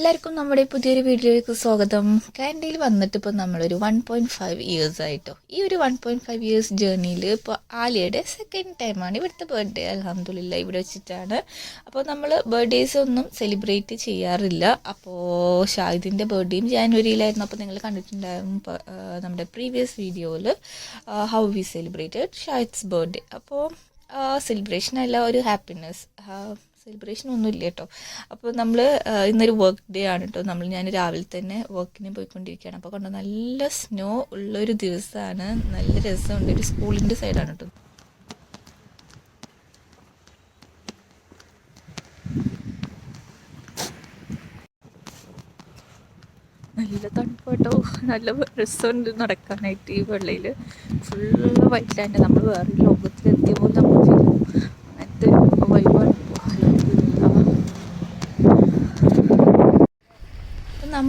എല്ലാവർക്കും നമ്മുടെ പുതിയൊരു വീഡിയോയിലേക്ക് സ്വാഗതം. കാൻഡയിൽ വന്നിട്ട് ഇപ്പോൾ നമ്മളൊരു വൺ പോയിന്റ് ഫൈവ് ഇയേഴ്സ് ആയിട്ടോ. ഈ ഒരു വൺ പോയിന്റ് ഫൈവ് ഇയേഴ്സ് ജേർണിയിൽ ഇപ്പോൾ ആലിയയുടെ സെക്കൻഡ് ടൈമാണ് ഇവിടുത്തെ ബർത്ത്ഡേ അലഹമില്ല ഇവിടെ വെച്ചിട്ടാണ്. അപ്പോൾ നമ്മൾ ബർത്ത്ഡേസ് ഒന്നും സെലിബ്രേറ്റ് ചെയ്യാറില്ല. അപ്പോൾ ഷാഹിദിന്റെ ബർത്ത്ഡേയും ജാനുവരിയിലായിരുന്നു. അപ്പോൾ നിങ്ങൾ കണ്ടിട്ടുണ്ടായിരുന്നു നമ്മുടെ പ്രീവിയസ് വീഡിയോയിൽ how we celebrated Shahid's birthday അപ്പോൾ സെലിബ്രേഷൻ അല്ല ഒരു ഹാപ്പിനെസ് സെലിബ്രേഷൻ ഒന്നും ഇല്ല കേട്ടോ അപ്പോൾ നമ്മൾ ഇന്നൊരു വർക്ക് ഡേ ആണ് കേട്ടോ. നമ്മൾ ഞാൻ രാവിലെ തന്നെ വർക്കിന് പോയിക്കൊണ്ടിരിക്കുകയാണ്. അപ്പോൾ കണ്ടോ നല്ല സ്നോ ഉള്ളൊരു ദിവസമാണ് നല്ല രസമുണ്ട്. ഒരു സ്കൂളിന്റെ സൈഡാണ് കേട്ടോ. നല്ല തണുപ്പ് കേട്ടോ. നല്ല രസമുണ്ട് നടക്കാനായിട്ട് ഈ വെള്ളയിൽ ഫുള്ള് വൈറ്റ് ലാൻഡ് നമ്മൾ വേറെ ലോകത്തിലെത്തിയ പോലെ നമ്മൾ ഫീൽ ചെയ്യും അങ്ങനത്തെ ഒരു വൈബാണ്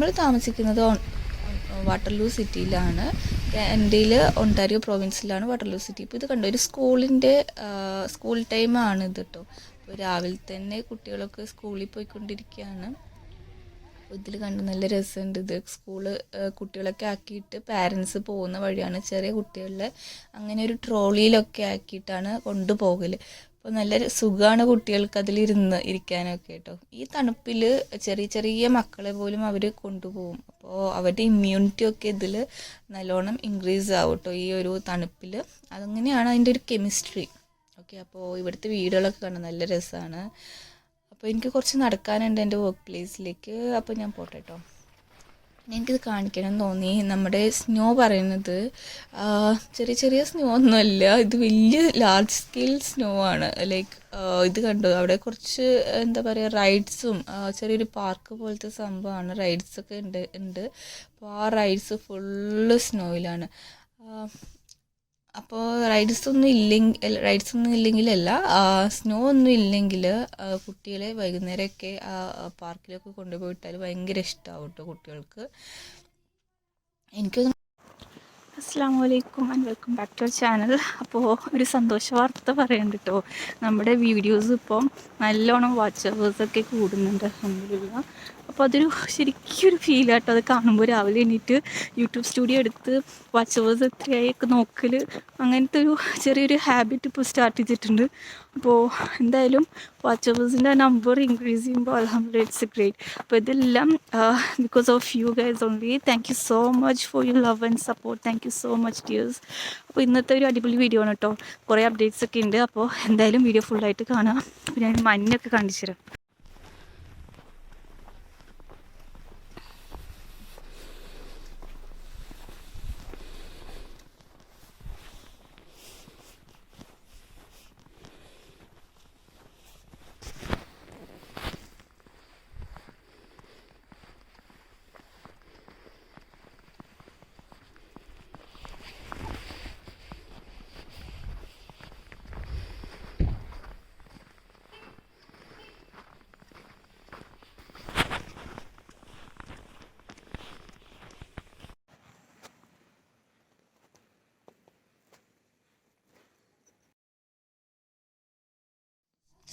നമ്മൾ താമസിക്കുന്നത് വാട്ടർലൂ സിറ്റിയിലാണ്. ഇന്ത്യയിൽ ഒണ്ടാരിയോ പ്രോവിൻസിലാണ് വാട്ടർലൂ സിറ്റി. ഇപ്പോൾ ഇത് കണ്ടോ ഒരു സ്കൂളിന്റെ സ്കൂൾ ടൈമാണ് ഇത് കേട്ടോ അപ്പോൾ രാവിലെ തന്നെ കുട്ടികളൊക്കെ സ്കൂളിൽ പോയിക്കൊണ്ടിരിക്കുകയാണ് ഇതിൽ കണ്ട് നല്ല രസമുണ്ട് ഇത്. സ്കൂൾ കുട്ടികളൊക്കെ ആക്കിയിട്ട് പാരൻസ് പോകുന്ന വഴിയാണ് ചെറിയ കുട്ടികളിലെ അങ്ങനെ ഒരു ട്രോളിയിലൊക്കെ ആക്കിയിട്ടാണ് കൊണ്ടുപോകൽ അപ്പോൾ നല്ല സുഖമാണ് കുട്ടികൾക്ക് അതിലിരുന്ന് ഇരിക്കാനൊക്കെ കേട്ടോ ഈ തണുപ്പിൽ ചെറിയ ചെറിയ മക്കളെ പോലും അവർ കൊണ്ടുപോകും. അപ്പോൾ അവരുടെ ഇമ്മ്യൂണിറ്റി ഒക്കെ ഇതിൽ നല്ലോണം ഇൻക്രീസ് ആവും കേട്ടോ ഈ ഒരു തണുപ്പിൽ അതങ്ങനെയാണ് അതിന്റെ ഒരു കെമിസ്ട്രി ഓക്കെ അപ്പോൾ ഇവിടുത്തെ വീടുകളൊക്കെ കാണാൻ നല്ല രസമാണ് അപ്പോൾ എനിക്ക് കുറച്ച് നടക്കാനുണ്ട് എന്റെ വർക്ക് പ്ലേസിലേക്ക് അപ്പോൾ ഞാൻ പോട്ടെ കേട്ടോ എനിക്കിത് കാണിക്കണം തോന്നി. നമ്മുടെ സ്നോ പറയുന്നത് ചെറിയ ചെറിയ സ്നോ ഒന്നുമല്ല ഇത് വലിയ ലാർജ് സ്കെയിൽ സ്നോ ആണ്. ലൈക്ക് ഇത് കണ്ടു? അവിടെ കുറച്ച് എന്താ പറയുക റൈഡ്സും ചെറിയൊരു പാർക്ക് പോലത്തെ സംഭവമാണ്. റൈഡ്സൊക്കെ ഉണ്ട് ഉണ്ട്. അപ്പോൾ ആ റൈഡ്സ് ഫുള്ള് സ്നോയിലാണ് അപ്പോൾ റൈഡ്സ് ഒന്നും ഇല്ലെങ്കിൽ റൈഡ്സ് ഒന്നും ഇല്ലെങ്കിലല്ല സ്നോ ഒന്നും ഇല്ലെങ്കിൽ കുട്ടികളെ വൈകുന്നേരമൊക്കെ ആ പാർക്കിലൊക്കെ കൊണ്ടുപോയിട്ടാൽ ഭയങ്കര ഇഷ്ടമാവും കേട്ടോ കുട്ടികൾക്ക്. എനിക്കൊന്നും അസ്സാം വലൈക്കും and welcome back to our channel അപ്പോൾ ഒരു സന്തോഷ വാർത്ത പറയുന്നുണ്ട് കേട്ടോ നമ്മുടെ വീഡിയോസ് ഇപ്പം നല്ലോണം വാച്ച് അവേഴ്സൊക്കെ കൂടുന്നുണ്ട് അലഹമില്ല അപ്പോൾ അതൊരു ശരിക്കും ഒരു ഫീൽ കേട്ടോ അത് കാണുമ്പോൾ രാവിലെ എണീറ്റ് യൂട്യൂബ് സ്റ്റുഡിയോ എടുത്ത് വാച്ച് അവേഴ്സ് എത്രയായി ഒക്കെ നോക്കൽ അങ്ങനത്തെ ഒരു ചെറിയൊരു ഹാബിറ്റ് ഇപ്പോൾ സ്റ്റാർട്ട് ചെയ്തിട്ടുണ്ട്. അപ്പോൾ എന്തായാലും വാച്ച് അവേഴ്സിന്റെ നമ്പർ ഇൻക്രീസ് ചെയ്യുമ്പോൾ അലഹമ്മദ് ഇറ്റ്സ് ഗ്രേറ്റ് അപ്പോൾ ഇതെല്ലാം because of you guys only thank you so much for you love and support thank you so much dears അപ്പോൾ ഇന്നത്തെ ഒരു അടിപൊളി വീഡിയോ ആണ് കേട്ടോ കുറേ അപ്ഡേറ്റ്സ് ഒക്കെ ഉണ്ട്. അപ്പോൾ എന്തായാലും വീഡിയോ ഫുള്ളായിട്ട് കാണാം. പിന്നെ ഞാൻ മഞ്ഞൊക്കെ കാണിച്ചു തരാം.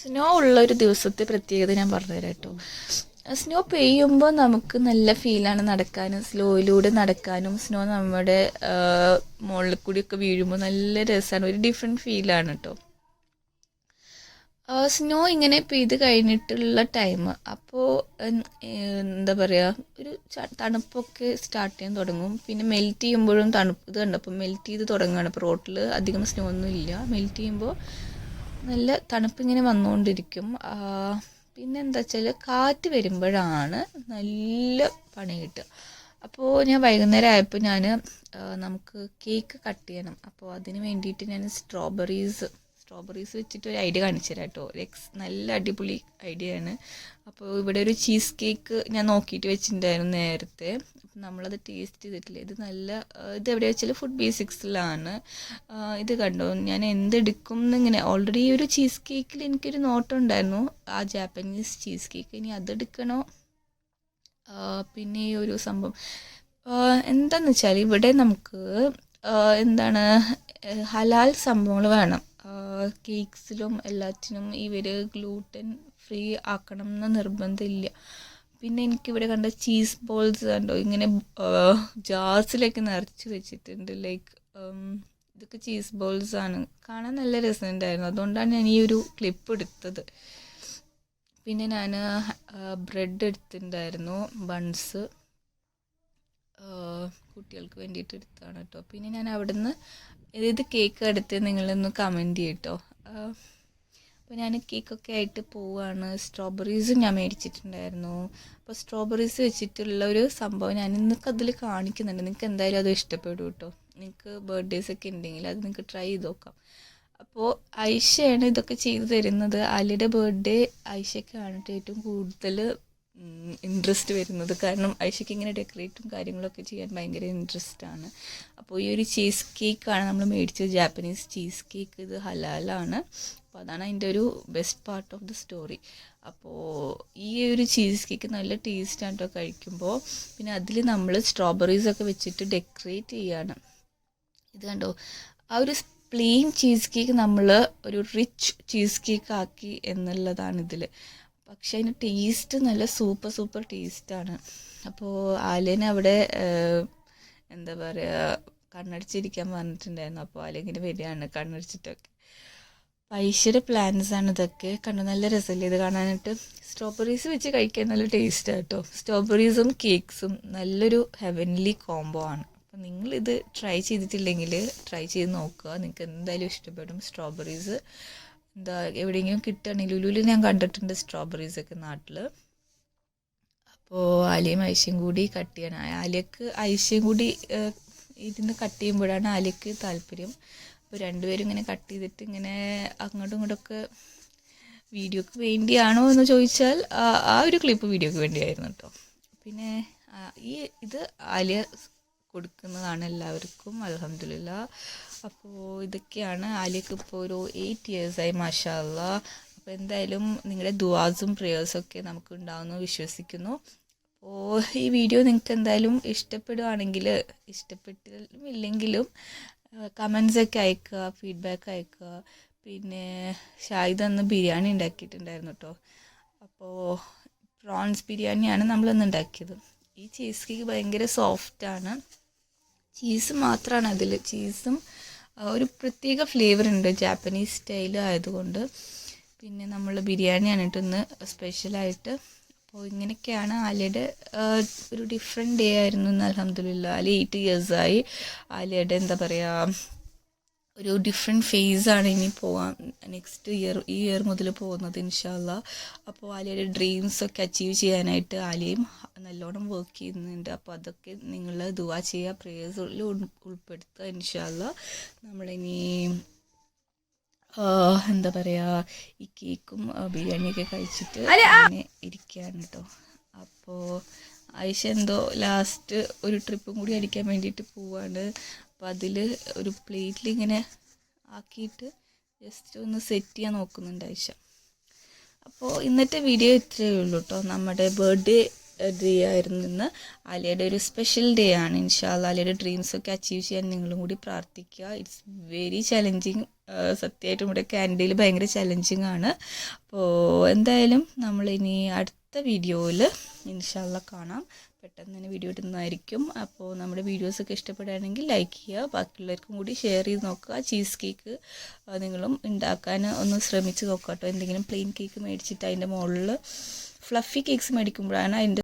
സ്നോ ഉള്ള ഒരു ദിവസത്തെ പ്രത്യേകത ഞാൻ പറഞ്ഞുതരാം കേട്ടോ. സ്നോ പെയ്യുമ്പോൾ നമുക്ക് നല്ല ഫീലാണ് നടക്കാനും സ്ലോയിലൂടെ നടക്കാനും. സ്നോ നമ്മുടെ മുകളിൽ കൂടിയൊക്കെ വീഴുമ്പോൾ നല്ല രസമാണ് ഒരു ഡിഫറെന്റ് ഫീലാണ് കേട്ടോ. സ്നോ ഇങ്ങനെ പെയ്ത് കഴിഞ്ഞിട്ടുള്ള ടൈം അപ്പോൾ എന്താ പറയുക ഒരു തണുപ്പൊക്കെ സ്റ്റാർട്ട് ചെയ്യാൻ തുടങ്ങും. പിന്നെ മെൽറ്റ് ചെയ്യുമ്പോഴും തണുപ്പ് ഇത് കണ്ടപ്പോൾ മെൽറ്റ് ചെയ്ത് തുടങ്ങുകയാണ്. ഇപ്പോൾ റോട്ടിൽ അധികം സ്നോ ഒന്നും ഇല്ല. മെൽറ്റ് ചെയ്യുമ്പോൾ നല്ല തണുപ്പിങ്ങനെ വന്നുകൊണ്ടിരിക്കും. പിന്നെന്താ വെച്ചാൽ കാറ്റ് വരുമ്പോഴാണ് നല്ല പണി കിട്ടുക. അപ്പോൾ ഞാൻ വൈകുന്നേരം ആയപ്പോൾ ഞാൻ നമുക്ക് കേക്ക് കട്ട് ചെയ്യണം. അപ്പോൾ അതിന് വേണ്ടിയിട്ട് ഞാൻ സ്ട്രോബെറീസ് സ്ട്രോബെറീസ് വെച്ചിട്ട് ഒരു ഐഡിയ കാണിച്ചു തരാം കേട്ടോ. എക്സ് നല്ല അടിപൊളി ഐഡിയ ആണ്. അപ്പോൾ ഇവിടെ ഒരു ചീസ് കേക്ക് ഞാൻ നോക്കിയിട്ട് വെച്ചിട്ടുണ്ടായിരുന്നു നേരത്തെ. നമ്മളത് ടേസ്റ്റ് ചെയ്തിട്ടില്ല. ഇത് നല്ല ഇത് എവിടെ വെച്ചാൽ ഫുഡ് ബേസിക്സിലാണ് ഇത് കണ്ടോ? ഞാൻ എന്തെടുക്കും എന്നിങ്ങനെ ഓൾറെഡി ഒരു ചീസ് കേക്കിൽ എനിക്കൊരു നോട്ടം ഉണ്ടായിരുന്നു ആ ജാപ്പനീസ് ചീസ് കേക്ക് ഇനി അതെടുക്കണോ? പിന്നെ ഈ ഒരു സംഭവം. എന്താണെന്ന് വെച്ചാൽ ഇവിടെ നമുക്ക് എന്താണ് ഹലാൽ സംഭവങ്ങൾ വേണം. കേക്ക്സിലും എല്ലാറ്റിനും ഇവർ ഗ്ലൂട്ടൻ ഫ്രീ ആക്കണം എന്ന് നിർബന്ധമില്ല പിന്നെ എനിക്കിവിടെ കണ്ട ചീസ് ബോൾസ് കണ്ടോ? ഇങ്ങനെ ജാർസിലൊക്കെ നിറച്ച് വെച്ചിട്ടുണ്ട്. ലൈക്ക് ഇതൊക്കെ ചീസ് ബോൾസ് ആണ്. കാണാൻ നല്ല രസമുണ്ടായിരുന്നു. അതുകൊണ്ടാണ് ഞാൻ ഈ ഒരു ക്ലിപ്പ് എടുത്തത്. പിന്നെ ഞാൻ ബ്രെഡ് എടുത്തിട്ടുണ്ടായിരുന്നു ബൺസ് കുട്ടികൾക്ക് വേണ്ടിയിട്ട് എടുത്താണ് കേട്ടോ പിന്നെ ഞാൻ അവിടുന്ന് ഏത് കേക്ക് എടുത്ത് നിങ്ങളൊന്ന് കമന്റ് ചെയ്യട്ടോ അപ്പോൾ ഞാൻ കേക്കൊക്കെ ആയിട്ട് പോവുകയാണ് സ്ട്രോബെറീസും ഞാൻ മേടിച്ചിട്ടുണ്ടായിരുന്നു. അപ്പോൾ സ്ട്രോബെറീസ് വെച്ചിട്ടുള്ള ഒരു സംഭവം ഞാൻ നിങ്ങൾക്ക് അതിൽ കാണിക്കുന്നുണ്ട്. നിങ്ങൾക്ക് എന്തായാലും അത് ഇഷ്ടപ്പെടും കേട്ടോ നിങ്ങൾക്ക് ബർത്ത്ഡേസ് ഒക്കെ ഉണ്ടെങ്കിൽ അത് നിങ്ങൾക്ക് ട്രൈ ചെയ്ത് നോക്കാം. അപ്പോൾ ഐഷയാണ് ഇതൊക്കെ ചെയ്തു തരുന്നത്. അലിയുടെ ബർത്ത്ഡേ ഐഷയ്ക്കാണ് ഏറ്റവും കൂടുതൽ ഇൻട്രസ്റ്റ് വരുന്നത്. കാരണം ഐഷയ്ക്ക് ഇങ്ങനെ ഡെക്കറേറ്റും കാര്യങ്ങളൊക്കെ ചെയ്യാൻ ഭയങ്കര ഇൻട്രസ്റ്റ് ആണ്. അപ്പോൾ ഈ ഒരു ചീസ് കേക്കാണ് നമ്മൾ മേടിച്ചത്. ജാപ്പനീസ് ചീസ് കേക്ക് ഇത് ഹലാലാണ്. അപ്പോൾ അതാണ് അതിന്റെ ഒരു best part of the story അപ്പോൾ ഈ ഒരു ചീസ് കേക്ക് നല്ല ടേസ്റ്റാണ് കേട്ടോ കഴിക്കുമ്പോൾ പിന്നെ അതിൽ നമ്മൾ സ്ട്രോബെറീസ് ഒക്കെ വെച്ചിട്ട് ഡെക്കറേറ്റ് ചെയ്യാണ്. ഇത് കണ്ടോ? ആ ഒരു പ്ലെയിൻ ചീസ് കേക്ക് നമ്മൾ ഒരു റിച്ച് ചീസ് കേക്ക് ആക്കി എന്നുള്ളതാണ് ഇതിൽ പക്ഷെ അതിന് ടേസ്റ്റ് നല്ല സൂപ്പർ സൂപ്പർ ടേസ്റ്റാണ് അപ്പോൾ ആലേനെ അവിടെ എന്താ പറയുക കണ്ണടിച്ചിരിക്കാൻ പറഞ്ഞിട്ടുണ്ടായിരുന്നു. അപ്പോൾ ആല ഇങ്ങനെ വരികയാണ് കണ്ണടിച്ചിട്ടൊക്കെ. പൈസയുടെ പ്ലാന്റ്സ് ആണ് ഇതൊക്കെ. കണ്ടു നല്ല രസമല്ലേ ഇത് കാണാനായിട്ട്? സ്ട്രോബെറീസ് വെച്ച് കഴിക്കാൻ നല്ല ടേസ്റ്റ് കേട്ടോ സ്ട്രോബെറീസും കേക്ക്സും നല്ലൊരു ഹെവൻലി കോംബോ ആണ്. അപ്പോൾ നിങ്ങളിത് ട്രൈ ചെയ്തിട്ടില്ലെങ്കിൽ ട്രൈ ചെയ്ത് നോക്കുക. നിങ്ങൾക്ക് എന്തായാലും ഇഷ്ടപ്പെടും സ്ട്രോബെറീസ് എന്താ എവിടെയെങ്കിലും കിട്ടുകയാണെങ്കിൽ ലുലുവിൽ ഞാൻ കണ്ടിട്ടുണ്ട് സ്ട്രോബെറീസ് ഒക്കെ നാട്ടിൽ അപ്പോൾ ആലിയും ഐശ്യം കൂടി കട്ട് ചെയ്യണം. ആലിയക്ക് ഐശ്യം കൂടി ഇരുന്ന് കട്ട് ചെയ്യുമ്പോഴാണ് ആലിയക്ക് താല്പര്യം. അപ്പോൾ രണ്ടുപേരും ഇങ്ങനെ കട്ട് ചെയ്തിട്ട് ഇങ്ങനെ അങ്ങോട്ടും ഇങ്ങോട്ടൊക്കെ വീഡിയോക്ക് വേണ്ടിയാണോ എന്ന് ചോദിച്ചാൽ ആ ഒരു ക്ലിപ്പ് വീഡിയോക്ക് വേണ്ടിയായിരുന്നു കേട്ടോ പിന്നെ ഈ ഇത് ആലിയ കൊടുക്കുന്നതാണ് എല്ലാവർക്കും അലഹമില്ല അപ്പോൾ ഇതൊക്കെയാണ് ആലിയക്ക് ഇപ്പോൾ ഒരു എയ്റ്റ് ഇയേഴ്സായി മാഷാല്ല അപ്പോൾ എന്തായാലും നിങ്ങളുടെ ദുവാസും പ്രേയേഴ്സും ഒക്കെ നമുക്ക് ഉണ്ടാവുമെന്ന് വിശ്വസിക്കുന്നു. അപ്പോൾ ഈ വീഡിയോ നിങ്ങൾക്ക് എന്തായാലും ഇഷ്ടപ്പെടുകയാണെങ്കിൽ ഇഷ്ടപ്പെട്ടിലും ഇല്ലെങ്കിലും കമൻസൊക്കെ അയക്കുക ഫീഡ്ബാക്ക് അയക്കുക പിന്നെ ഷാഹിദ് അന്ന് ബിരിയാണി ഉണ്ടാക്കിയിട്ടുണ്ടായിരുന്നു കേട്ടോ അപ്പോൾ പ്രോൺസ് ബിരിയാണിയാണ് നമ്മളന്ന് ഉണ്ടാക്കിയത് ഈ ചീസ് കേക്ക് ഭയങ്കര സോഫ്റ്റാണ് ചീസ് മാത്രമാണ് അതിൽ ചീസും ഒരു പ്രത്യേക ഫ്ലേവർ ഉണ്ട് ജാപ്പനീസ് സ്റ്റൈൽ ആയതുകൊണ്ട്. പിന്നെ നമ്മൾ ബിരിയാണിയാണ് കേട്ടോ ഇന്ന് സ്പെഷ്യലായിട്ട് അപ്പോൾ ഇങ്ങനെയൊക്കെയാണ് ആലിയയുടെ ഒരു ഡിഫറെന്റ് ഡേ ആയിരുന്നു ഇന്ന് അലഹമ്മദില്ല ആലി എയ്റ്റ് ഇയേഴ്സായി ആലിയയുടെ എന്താ പറയുക ഒരു ഡിഫറെന്റ് ഫേസാണ് ഇനി പോകാൻ നെക്സ്റ്റ് ഇയർ ഈ ഇയർ മുതൽ പോകുന്നത് ഇൻഷാല്ല അപ്പോൾ ആലിയയുടെ ഡ്രീംസൊക്കെ അച്ചീവ് ചെയ്യാനായിട്ട് ആലിയയും നല്ലോണം വർക്ക് ചെയ്യുന്നുണ്ട്. അപ്പോൾ അതൊക്കെ നിങ്ങൾ ദുവാ ചെയ്യുക പ്രേയേഴ്സിൽ ഉൾപ്പെടുത്തുക ഇൻഷാല്ല നമ്മളിനി എന്താ പറയാ ഈ കേക്കും ബിരിയാണിയൊക്കെ കഴിച്ചിട്ട് അങ്ങനെ ഇരിക്കുകയാണ് കേട്ടോ. അപ്പോൾ ആയിഷ എന്തോ ലാസ്റ്റ് ഒരു ട്രിപ്പും കൂടി അടിക്കാൻ വേണ്ടിയിട്ട് പോവാണ്. അപ്പോൾ അതിൽ ഒരു പ്ലേറ്റിൽ ഇങ്ങനെ ആക്കിയിട്ട് ജസ്റ്റ് ഒന്ന് സെറ്റ് ചെയ്യാൻ നോക്കുന്നുണ്ട് ആയിഷ. അപ്പോൾ ഇന്നത്തെ വീഡിയോ ഇത്രയേ ഉള്ളൂ കേട്ടോ നമ്മുടെ ബർത്ത്ഡേ ഡേ ആയിരുന്നു ഇന്ന്. ആലിയയുടെ ഒരു സ്പെഷ്യൽ ഡേ ആണ്. ഇൻഷാല്ല ഡ്രീംസ് ഒക്കെ അച്ചീവ് ചെയ്യാൻ നിങ്ങളും കൂടി പ്രാർത്ഥിക്കുക. ഇറ്റ്സ് വെരി ചലഞ്ചിങ് സത്യമായിട്ടും ഇവിടെ ക്യാൻഡിൽ ഭയങ്കര ചലഞ്ചിങ് ആണ്. അപ്പോൾ എന്തായാലും നമ്മളിനി അടുത്ത വീഡിയോയിൽ ഇൻഷാല്ല കാണാം. പെട്ടെന്ന് തന്നെ വീഡിയോ ഇടുന്നതായിരിക്കും. അപ്പോൾ നമ്മുടെ വീഡിയോസൊക്കെ ഇഷ്ടപ്പെടുകയാണെങ്കിൽ ലൈക്ക് ചെയ്യുക. ബാക്കിയുള്ളവർക്കും കൂടി ഷെയർ ചെയ്ത് നോക്കുക. ചീസ് കേക്ക് നിങ്ങളും ഉണ്ടാക്കാൻ ഒന്ന് ശ്രമിച്ച് നോക്കുക കേട്ടോ. എന്തെങ്കിലും പ്ലെയിൻ കേക്ക് മേടിച്ചിട്ട് അതിന്റെ മുകളിൽ ഫ്ലഫി കേക്ക്സ് മേടിക്കുമ്പോഴാണ് അതിന്റെ